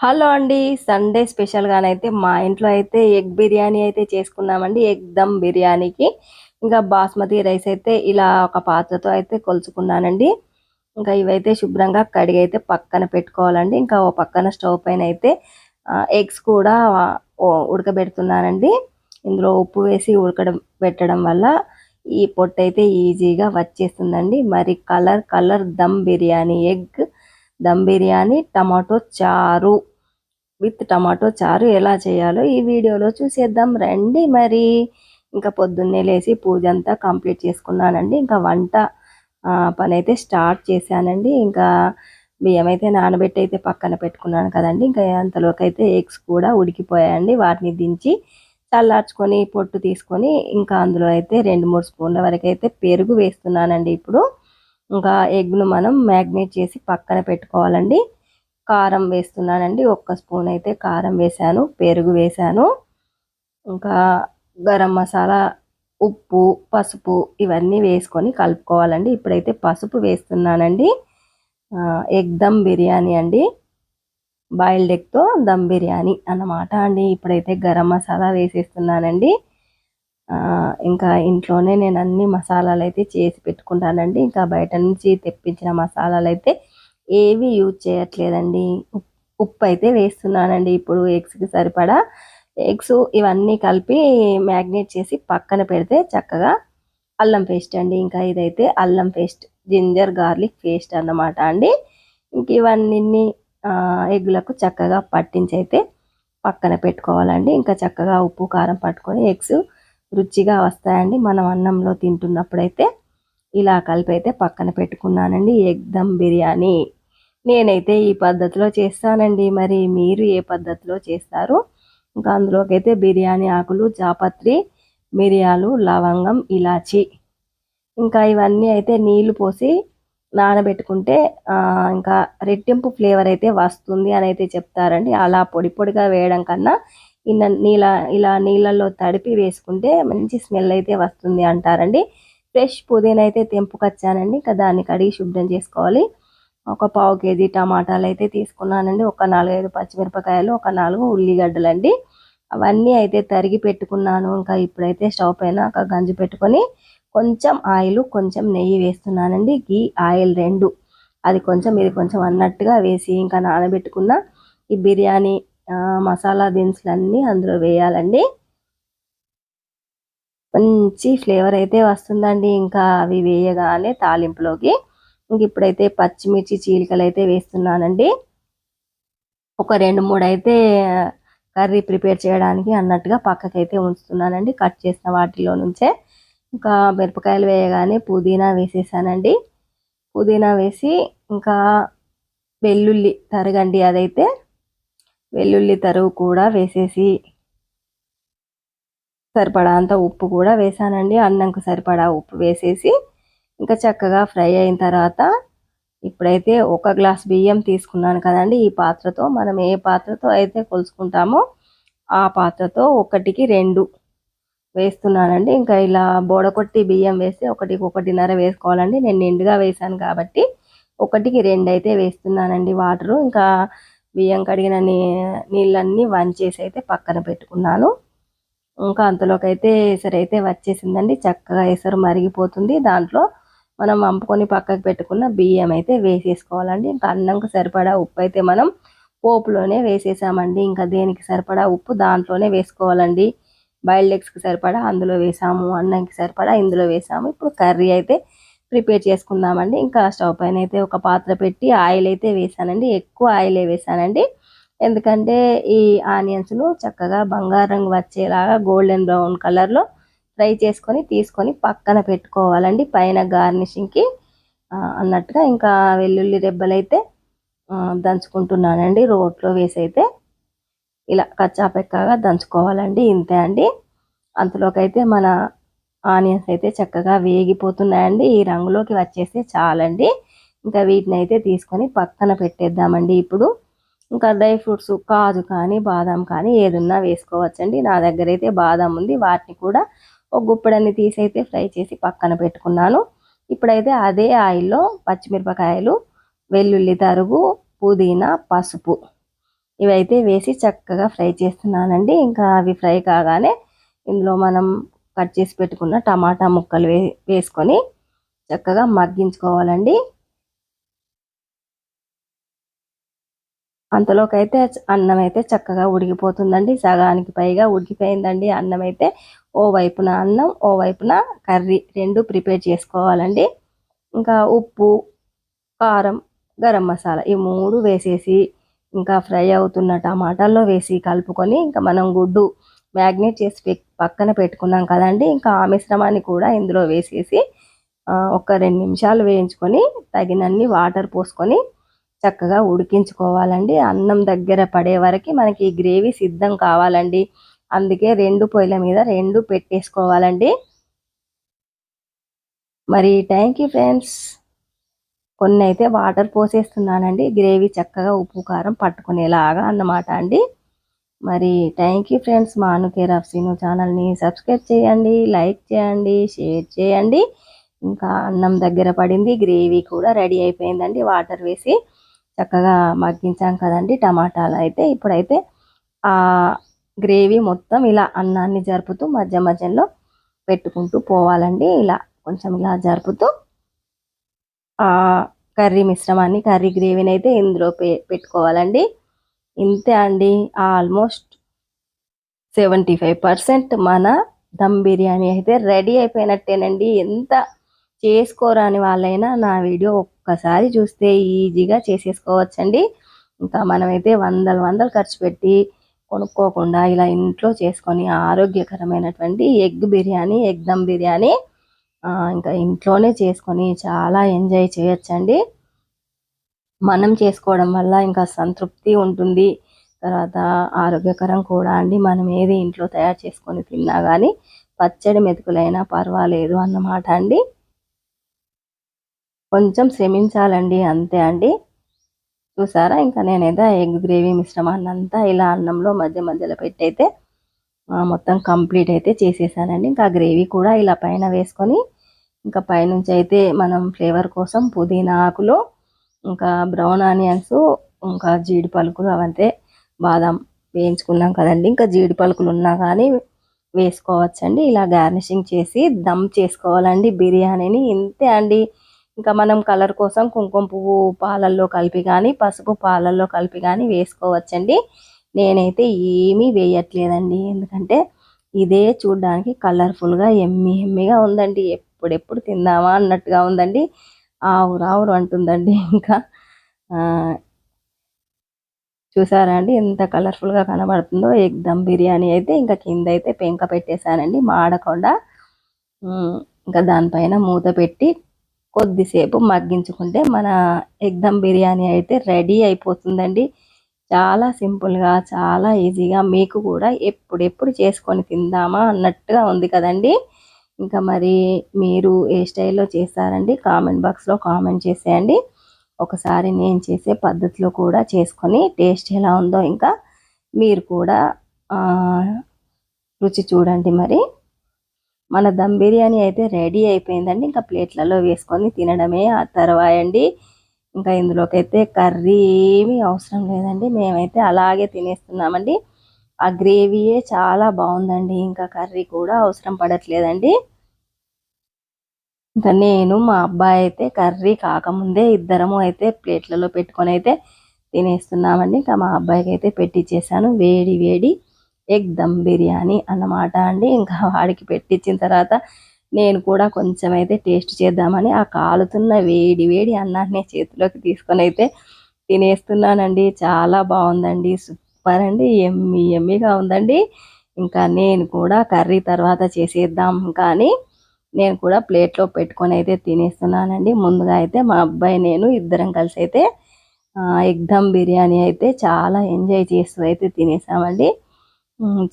Hello అండి Sunday స్పెషల్గానైతే మా ఇంట్లో అయితే ఎగ్ బిర్యానీ అయితే చేసుకున్నామండి ఎగ్ దమ్ బిర్యానీకి. ఇంకా బాస్మతి రైస్ అయితే ఇలా ఒక పాత్రతో అయితే కొలుచుకున్నానండి. ఇంకా ఇవైతే శుభ్రంగా కడిగి అయితే పక్కన పెట్టుకోవాలండి. ఇంకా ఓ పక్కన స్టవ్ పైన అయితే ఎగ్స్ కూడా ఉడకబెడుతున్నానండి. ఇందులో ఉప్పు వేసి ఉడకడం పెట్టడం వల్ల ఈ పొట్టు అయితే ఈజీగా వచ్చేస్తుందండి. మరి colour colour dum biryani egg. Dum biryani tomato చారు. విత్ టమాటో చారు ఎలా చేయాలో ఈ వీడియోలో చూసేద్దాం. రండి మరి. ఇంకా పొద్దున్నే లేచి పూజ అంతా కంప్లీట్ చేసుకున్నానండి. ఇంకా వంట పని అయితే స్టార్ట్ చేశానండి. ఇంకా బియ్యం అయితే నానబెట్టి అయితే పక్కన పెట్టుకున్నాను కదండి. ఇంకా అంతలోకి అయితే ఎగ్స్ కూడా ఉడికిపోయాయండి. వాటిని దించి చల్లార్చుకొని పొట్టు తీసుకొని ఇంకా అందులో అయితే రెండు మూడు స్పూన్ల వరకు అయితే పెరుగు వేస్తున్నానండి ఇప్పుడు. ఇంకా ఎగ్ను మనం మ్యాగ్నేట్ చేసి పక్కన పెట్టుకోవాలండి. కారం వేస్తున్నానండి. ఒక్క స్పూన్ అయితే కారం వేసాను పెరుగు వేసాను ఇంకా గరం మసాలా ఉప్పు పసుపు ఇవన్నీ వేసుకొని కలుపుకోవాలండి. ఇప్పుడైతే పసుపు వేస్తున్నానండి. ఎగ్ దమ్ బిర్యానీ అండి. బాయిల్డ్ ఎగ్తో దమ్ బిర్యానీ అన్నమాట అండి. ఇప్పుడైతే గరం మసాలా వేసేస్తున్నానండి. ఇంకా ఇంట్లోనే నేను అన్ని మసాలాలు అయితే చేసి పెట్టుకుంటానండి. ఇంకా బయట నుంచి తెప్పించిన మసాలాలు అయితే ఏవి యూజ్ చేయట్లేదండి. ఉప్పు అయితే వేస్తున్నానండి. ఇప్పుడు ఎగ్స్కి సరిపడా ఎగ్స్ ఇవన్నీ కలిపి మ్యాగ్నేట్ చేసి పక్కన పెడితే చక్కగా అల్లం పేస్ట్ అండి. ఇంకా ఇదైతే అల్లం పేస్ట్ జింజర్ గార్లిక్ పేస్ట్ అన్నమాట అండి. ఇంక ఇవన్నీ ఎగ్గులకు చక్కగా పట్టించి అయితే పక్కన పెట్టుకోవాలండి. ఇంకా చక్కగా ఉప్పు కారం పట్టుకొని ఎగ్స్ రుచిగా వస్తాయండి. మనం అన్నంలో తింటున్నప్పుడైతే ఇలా కలిపి అయితే పక్కన పెట్టుకున్నానండి. ఎగ్ దమ్ బిర్యానీ. నేనైతే ఈ పద్ధతిలో చేస్తానండి. మరి మీరు ఏ పద్ధతిలో చేస్తారు? ఇంకా అందులోకైతే బిర్యానీ ఆకులు జాపత్రి మిరియాలు లవంగం ఇలాచి. ఇంకా ఇవన్నీ అయితే నీళ్ళు పోసి నానబెట్టుకుంటే ఇంకా రెట్టింపు ఫ్లేవర్ అయితే వస్తుంది అని అయితే చెప్తారండి. అలా పొడి పొడిగా వేయడం కన్నా ఇన్న నీళ్ళ ఇలా నీళ్ళల్లో తడిపి వేసుకుంటే మంచి స్మెల్ అయితే వస్తుంది అంటారండి. ఫ్రెష్ పుదీనా అయితే తెంపుకొచ్చానండి. ఇంకా దాన్ని కడిగి శుభ్రం చేసుకోవాలి. ఒక పావు కేజీ టమాటాలు అయితే తీసుకున్నానండి. ఒక నాలుగైదు పచ్చిమిరపకాయలు ఒక నాలుగు ఉల్లిగడ్డలు అండి అవన్నీ అయితే తరిగి పెట్టుకున్నాను. ఇంకా ఇప్పుడైతే స్టవ్ పైన ఒక గంజి పెట్టుకొని కొంచెం ఆయిల్ కొంచెం నెయ్యి వేస్తున్నానండి. గీ ఆయిల్ రెండు. అది కొంచెం ఇది కొంచెం అన్నట్టుగా వేసి ఇంకా నానబెట్టుకున్న ఈ బిర్యానీ మసాలా దినుసులు అన్నీ అందులో వేయాలండి. మంచి ఫ్లేవర్ అయితే వస్తుందండి. ఇంకా అవి వేయగానే తాలింపులోకి ఇంక ఇప్పుడైతే పచ్చిమిర్చి చీలికలు అయితే వేస్తున్నానండి. ఒక రెండు మూడు అయితే కర్రీ ప్రిపేర్ చేయడానికి అన్నట్టుగా పక్కకైతే ఉంచుతున్నానండి. కట్ చేసిన వాటిలో నుంచే ఇంకా మిరపకాయలు వేయగానే పుదీనా వేసేసానండి. పుదీనా వేసి ఇంకా వెల్లుల్లి తరగండి అదైతే వెల్లుల్లి తరువు కూడా వేసేసి సరిపడా అంత ఉప్పు కూడా వేసానండి. అన్నంకు సరిపడా ఉప్పు వేసేసి ఇంకా చక్కగా ఫ్రై అయిన తర్వాత ఇప్పుడైతే ఒక గ్లాస్ బియ్యం తీసుకున్నాను కదండి. ఈ పాత్రతో మనం ఏ పాత్రతో అయితే కొలుసుకుంటామో ఆ పాత్రతో ఒకటికి రెండు వేస్తున్నానండి. ఇంకా ఇలా బోడకొట్టి బియ్యం వేస్తే ఒకటికి ఒకటిన్నర వేసుకోవాలండి. నేను నిండుగా వేసాను కాబట్టి ఒకటికి రెండు అయితే వేస్తున్నానండి వాటరు. ఇంకా బియ్యం కడిగిన నీ నీళ్ళన్నీ వంచేసి అయితే పక్కన పెట్టుకున్నాను. ఇంకా అంతలోకి అయితే ఎసరు అయితే వచ్చేసిందండి. చక్కగా ఎసరు మరిగిపోతుంది. దాంట్లో మనం వంపుకొని పక్కకు పెట్టుకున్న బియ్యం అయితే వేసేసుకోవాలండి. ఇంకా అన్నంకు సరిపడా ఉప్పు అయితే మనం పోపులోనే వేసేసామండి. ఇంకా దేనికి సరిపడా ఉప్పు దాంట్లోనే వేసుకోవాలండి. బాయిల్డ్ ఎగ్స్కి సరిపడా అందులో వేసాము. అన్నంకి సరిపడా ఇందులో వేసాము. ఇప్పుడు కర్రీ అయితే ప్రిపేర్ చేసుకుందామండి. ఇంకా స్టవ్ పైన అయితే ఒక పాత్ర పెట్టి ఆయిల్ అయితే వేసానండి. ఎక్కువ ఆయిలే వేసానండి. ఎందుకంటే ఈ ఆనియన్స్ను చక్కగా బంగారు రంగు వచ్చేలాగా గోల్డెన్ బ్రౌన్ కలర్లో ఫ్రై చేసుకొని తీసుకొని పక్కన పెట్టుకోవాలండి. పైన గార్నిషింగ్కి అన్నట్టుగా ఇంకా వెల్లుల్లి రెబ్బలైతే దంచుకుంటున్నానండి. రోట్లో వేసి అయితే ఇలా కచ్చాపెక్కగా దంచుకోవాలండి. ఇంతే అండి. అంతలోకి అయితే మన ఆనియన్స్ అయితే చక్కగా వేగిపోతున్నాయండి. ఈ రంగులోకి వచ్చేస్తే చాలండి. ఇంకా వీటిని అయితే తీసుకొని పక్కన పెట్టేద్దామండి ఇప్పుడు. ఇంకా డ్రై ఫ్రూట్స్ కాజు కానీ బాదం కానీ ఏదన్నా వేసుకోవచ్చండి. నా దగ్గర అయితే బాదం ఉంది. వాటిని కూడా ఒక గుప్పడన్ని తీసి అయితే ఫ్రై చేసి పక్కన పెట్టుకున్నాను. ఇప్పుడైతే అదే ఆయిల్లో పచ్చిమిరపకాయలు వెల్లుల్లి తరుగు పుదీనా పసుపు ఇవైతే వేసి చక్కగా ఫ్రై చేస్తున్నానండి. ఇంకా అవి ఫ్రై కాగానే ఇందులో మనం కట్ చేసి పెట్టుకున్న టమాటా ముక్కలు వే వేసుకొని చక్కగా మగ్గించుకోవాలండి. అంతలోకైతే అన్నం అయితే చక్కగా ఉడికిపోతుందండి. సగానికి పైగా ఉడికిపోయిందండి అన్నం అయితే ఓ వైపున అన్నం ఓ వైపున కర్రీ రెండు ప్రిపేర్ చేసుకోవాలండి. ఇంకా ఉప్పు కారం గరం మసాలా ఈ మూడు వేసేసి ఇంకా ఫ్రై అవుతున్న టమాటాల్లో వేసి కలుపుకొని ఇంకా మనం గుడ్డు మ్యాగ్నేట్ చేసి పక్కన పెట్టుకున్నాం కదండి. ఇంకా ఆ మిశ్రమాన్ని కూడా ఇందులో వేసేసి ఒక రెండు నిమిషాలు వేయించుకొని తగినన్ని వాటర్ పోసుకొని చక్కగా ఉడికించుకోవాలండి. అన్నం దగ్గర పడే వరకు మనకి ఈ గ్రేవీ సిద్ధం కావాలండి. అందుకే రెండు పొయ్యిల మీద రెండు పెట్టేసుకోవాలండి. మరి థ్యాంక్ యూ ఫ్రెండ్స్. కొన్ని అయితే వాటర్ పోసేస్తున్నానండి. గ్రేవీ చక్కగా ఉప్పు కారం పట్టుకునేలాగా అన్నమాట అండి. మరి thank you friends Manu care of Seenu ఛానల్ని సబ్స్క్రైబ్ చేయండి లైక్ చేయండి షేర్ చేయండి. ఇంకా అన్నం దగ్గర పడింది గ్రేవీ కూడా రెడీ అయిపోయిందండి. వాటర్ వేసి చక్కగా మగ్గించాం కదండి టమాటాలు అయితే. ఇప్పుడైతే ఆ గ్రేవీ మొత్తం ఇలా అన్నాన్ని జరుపుతూ మధ్య మధ్యలో పెట్టుకుంటూ పోవాలండి. ఇలా కొంచెం ఇలా జరుపుతూ ఆ కర్రీ మిశ్రమాన్ని కర్రీ గ్రేవీని అయితే ఇందులో పెట్టుకోవాలండి. ఇంతే అండి. ఆల్మోస్ట్ సెవెంటీ ఫైవ్ పర్సెంట్ మన దమ్ బిర్యానీ అయితే రెడీ అయిపోయినట్టేనండి. ఎంత చేసుకోరాని వాళ్ళైనా నా వీడియో ఒక్కసారి చూస్తే ఈజీగా చేసేసుకోవచ్చండి. ఇంకా మనమైతే వందలు వందలు ఖర్చు పెట్టి కొనుక్కోకుండా ఇలా ఇంట్లో చేసుకొని ఆరోగ్యకరమైనటువంటి ఎగ్ బిర్యానీ ఎగ్ దమ్ బిర్యానీ ఇంకా ఇంట్లోనే చేసుకొని చాలా ఎంజాయ్ చేయొచ్చండి. మనం చేసుకోవడం వల్ల ఇంకా సంతృప్తి ఉంటుంది. తర్వాత ఆరోగ్యకరం కూడా అండి. మనం ఏది ఇంట్లో తయారు చేసుకొని తిన్నా కానీ పచ్చడి మెతుకులైనా పర్వాలేదు అన్నమాట అండి. కొంచెం శ్రమించాలండి అంతే అండి. చూసారా? ఇంకా నేనైతే ఎగ్ గ్రేవీ మిశ్రమాన్ని అంతా ఇలా అన్నంలో మధ్య మధ్యలో పెట్టయితే మొత్తం కంప్లీట్ అయితే చేసేసానండి. ఇంకా గ్రేవీ కూడా ఇలా పైన వేసుకొని ఇంకా పైనుంచి అయితే మనం ఫ్లేవర్ కోసం పుదీనా ఆకులో ఇంకా బ్రౌన్ ఆనియన్స్ ఇంకా జీడి పలుకులు అవంతే బాదం వేయించుకున్నాం కదండి. ఇంకా జీడి పలుకులు ఉన్నా కానీ వేసుకోవచ్చండి. ఇలా గార్నిషింగ్ చేసి దమ్ చేసుకోవాలండి బిర్యానీని. ఇంతే అండి. ఇంకా మనం కలర్ కోసం కుంకుమ పువ్వు పాలల్లో కలిపి కానీ పసుపు పాలల్లో కలిపి కానీ వేసుకోవచ్చండి. నేనైతే ఏమీ వేయట్లేదండి. ఎందుకంటే ఇదే చూడడానికి కలర్ఫుల్గా ఎమ్మి ఎమ్మిగా ఉందండి. ఎప్పుడెప్పుడు తిందామా అన్నట్టుగా ఉందండి. ఆవురు ఆవురు అంటుందండి ఇంకా. చూసారా అండి ఎంత కలర్ఫుల్గా కనబడుతుందో. ఎగ్ దమ్ బిర్యానీ అయితే ఇంకా కింద అయితే పెంక పెట్టేశానండి మాడకుండా. ఇంకా దానిపైన మూత పెట్టి కొద్దిసేపు మగ్గించుకుంటే మన ఎగ్ దమ్ బిర్యానీ అయితే రెడీ అయిపోతుందండి. చాలా సింపుల్గా చాలా ఈజీగా మీకు కూడా ఎప్పుడెప్పుడు చేసుకొని తిందామా అన్నట్టుగా ఉంది కదండీ. ఇంకా మరి మీరు ఏ స్టైల్లో చేస్తారండి? కామెంట్ బాక్స్లో కామెంట్ చేసేయండి. ఒకసారి నేను చేసే పద్ధతిలో కూడా చేసుకొని టేస్ట్ ఎలా ఉందో ఇంకా మీరు కూడా రుచి చూడండి మరి. మన దమ్ బిర్యానీ అయితే రెడీ అయిపోయిందండి. ఇంకా ప్లేట్లలో వేసుకొని తినడమే ఆ తర్వాయండి. ఇంకా ఇందులోకి అయితే కర్రీ ఏమీ అవసరం లేదండి. మేమైతే అలాగే తినేస్తున్నామండి. ఆ గ్రేవీయే చాలా బాగుందండి. ఇంకా కర్రీ కూడా అవసరం పడట్లేదండి. ఇంకా నేను మా అబ్బాయి అయితే కర్రీ కాకముందే ఇద్దరము అయితే ప్లేట్లలో పెట్టుకొని అయితే తినేస్తున్నామండి. ఇంకా మా అబ్బాయికి అయితే పెట్టించేసాను వేడి వేడి ఎగ్ దమ్ బిర్యానీ అన్నమాట అండి. ఇంకా వాడికి పెట్టించిన తర్వాత నేను కూడా కొంచెం అయితే టేస్ట్ చేద్దామని ఆ కాలుతున్న వేడి వేడి అన్నాన్ని చేతిలోకి తీసుకొని అయితే తినేస్తున్నానండి. చాలా బాగుందండి. సూపర్ అండి ఎమ్మి ఎమ్మిగా ఉందండి. ఇంకా నేను కూడా కర్రీ తర్వాత చేసేద్దాం. కానీ నేను కూడా ప్లేట్లో పెట్టుకొని అయితే తినేస్తున్నానండి. ముందుగా అయితే మా అబ్బాయి నేను ఇద్దరం కలిసి అయితే ఎగ్ దమ్ బిర్యానీ అయితే చాలా ఎంజాయ్ చేస్తూ అయితే తినేసామండి.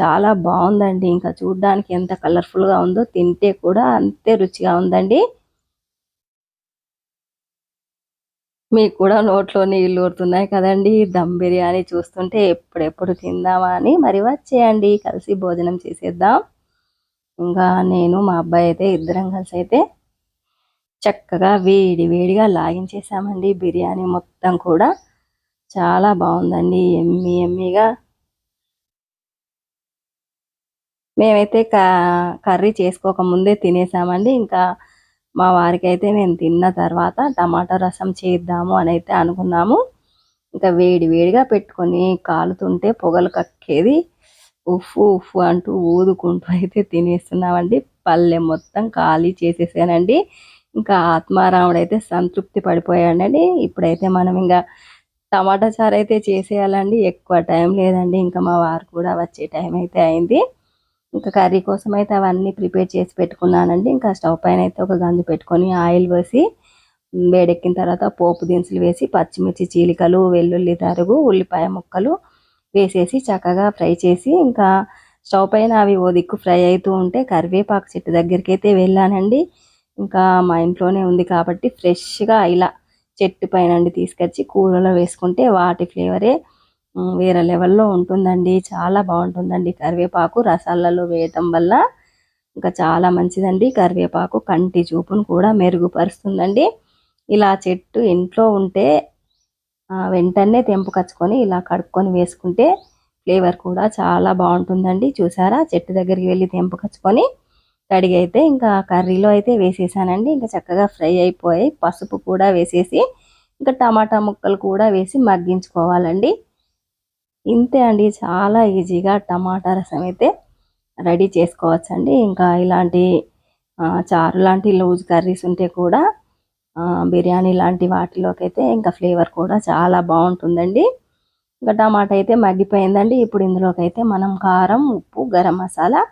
చాలా బాగుందండి. ఇంకా చూడ్డానికి ఎంత కలర్ఫుల్గా ఉందో తింటే కూడా అంతే రుచిగా ఉందండి. మీకు కూడా నోట్లో నీళ్ళు ఊరుతున్నాయి కదండి. దమ్ బిర్యానీ చూస్తుంటే ఎప్పుడెప్పుడు తిందామా అని మరి వచ్చేయండి. కలిసి భోజనం చేసేద్దాం. ఇంకా నేను మా అబ్బాయి అయితే ఇద్దరం కలిసి అయితే చక్కగా వేడి వేడిగా లాగించేసామండి బిర్యానీ మొత్తం కూడా. చాలా బాగుందండి. ఎమ్మి ఎమ్మిగా. మేమైతే కర్రీ చేసుకోక ముందే తినేసామండి. ఇంకా మా వారికైతే నేను మేము తిన్న తర్వాత టమాటా రసం చేద్దాము అని అయితే అనుకున్నాము. ఇంకా వేడి వేడిగా పెట్టుకొని కాలుతుంటే పొగలు కక్కేది. ఉఫ్ఫు ఉఫ్ఫు అంటూ ఊదుకుంటూ అయితే తినేస్తున్నామండి. పల్లె మొత్తం ఖాళీ చేసేసానండి. ఇంకా ఆత్మారాముడు అయితే సంతృప్తి పడిపోయాడండి. ఇప్పుడైతే మనం ఇంకా టమాటా చారు అయితే చేసేయాలండి. ఎక్కువ టైం లేదండి. ఇంకా మా వారు కూడా వచ్చే టైం అయితే అయింది. ఇంకా కర్రీ కోసం అయితే అవన్నీ ప్రిపేర్ చేసి పెట్టుకున్నానండి. ఇంకా స్టవ్ పైన అయితే ఒక గంజు పెట్టుకొని ఆయిల్ వేసి వేడెక్కిన తర్వాత పోపు దినుసులు వేసి పచ్చిమిర్చి చీలికలు వెల్లుల్లి తరుగు ఉల్లిపాయ ముక్కలు వేసేసి చక్కగా ఫ్రై చేసి ఇంకా స్టవ్ పైన అవి ఓ దిక్కు ఫ్రై అవుతూ ఉంటే కరివేపాకు చెట్టు దగ్గరికి అయితే వెళ్ళానండి. ఇంకా మా ఇంట్లోనే ఉంది కాబట్టి ఫ్రెష్గా ఇలా చెట్టు పైన తీసుకొచ్చి కూరలో వేసుకుంటే వాటి ఫ్లేవరే వేరే లెవెల్లో ఉంటుందండి. చాలా బాగుంటుందండి. కరివేపాకు రసాలలో వేయటం వల్ల ఇంకా చాలా మంచిదండి. కరివేపాకు కంటి చూపును కూడా మెరుగుపరుస్తుందండి. ఇలా చెట్టు ఇంట్లో ఉంటే వెంటనే తెంపుకొచ్చుకొని ఇలా కడుక్కొని వేసుకుంటే ఫ్లేవర్ కూడా చాలా బాగుంటుందండి. చూసారా? చెట్టు దగ్గరికి వెళ్ళి తెంపుకొచ్చుకొని కడిగి అయితే ఇంకా కర్రీలో అయితే వేసేసానండి. ఇంకా చక్కగా ఫ్రై అయిపోయి పసుపు కూడా వేసేసి ఇంకా టమాటా ముక్కలు కూడా వేసి మగ్గించుకోవాలండి. ఇంతే అండి. చాలా ఈజీగా టమాటా రసం అయితే రెడీ చేసుకోవచ్చండి. ఇంకా ఇలాంటి చారు లాంటి లూజ్ కర్రీస్ ఉంటే కూడా బిర్యానీ లాంటి వాటిలోకి అయితే ఇంకా ఫ్లేవర్ కూడా చాలా బాగుంటుందండి. ఇంకా టమాటా అయితే మగ్గిపోయిందండి. ఇప్పుడు ఇందులోకి అయితే మనం కారం ఉప్పు గరం మసాలా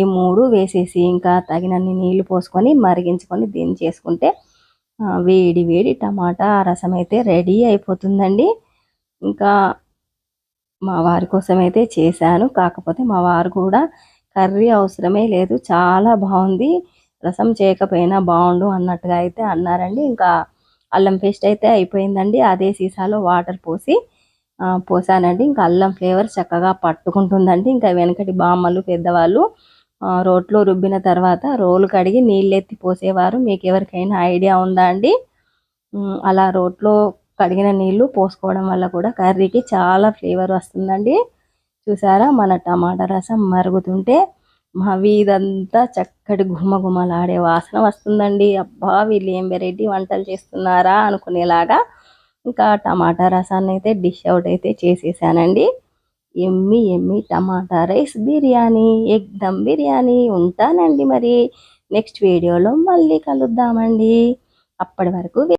ఈ మూడు వేసేసి ఇంకా తగినన్ని నీళ్ళు పోసుకొని మరిగించుకొని దీన్ని చేసుకుంటే వేడి వేడి టమాటా రసం అయితే రెడీ అయిపోతుందండి. ఇంకా మా వారి కోసం అయితే చేశాను. కాకపోతే మా వారు కూడా కర్రీ అవసరమే లేదు. చాలా బాగుంది. రసం చేయకపోయినా బాగుండు అన్నట్టుగా అయితే అన్నారండి. ఇంకా అల్లం పేస్ట్ అయితే అయిపోయిందండి. అదే సీసాలో వాటర్ పోసి పోసానండి. ఇంకా అల్లం ఫ్లేవర్ చక్కగా పట్టుకుంటుందండి. ఇంకా వెనకటి బామ్మలు పెద్దవాళ్ళు రోట్లో రుబ్బిన తర్వాత రోలు కడిగి నీళ్ళు ఎత్తి పోసేవారు. మీకు ఎవరికైనా ఐడియా ఉందా అండి? అలా రోట్లో కడిగిన నీళ్ళు పోసుకోవడం వల్ల కూడా కర్రీకి చాలా ఫ్లేవర్ వస్తుందండి. చూసారా? మన టమాటా రసం మరుగుతుంటే మా వీధంతా చక్కటి గుమగుమలాడే వాసన వస్తుందండి. అబ్బా వీళ్ళు ఏం వెరైటీ వంటలు చేస్తున్నారా అనుకునేలాగా ఇంకా టమాటా రసాన్ని అయితే డిష్ అవుట్ అయితే చేసేసానండి. ఎమ్మి ఎమ్మి tomato rice biryani egg dum biryani ఉంటానండి మరి. నెక్స్ట్ వీడియోలో మళ్ళీ కలుద్దామండి. అప్పటి వరకు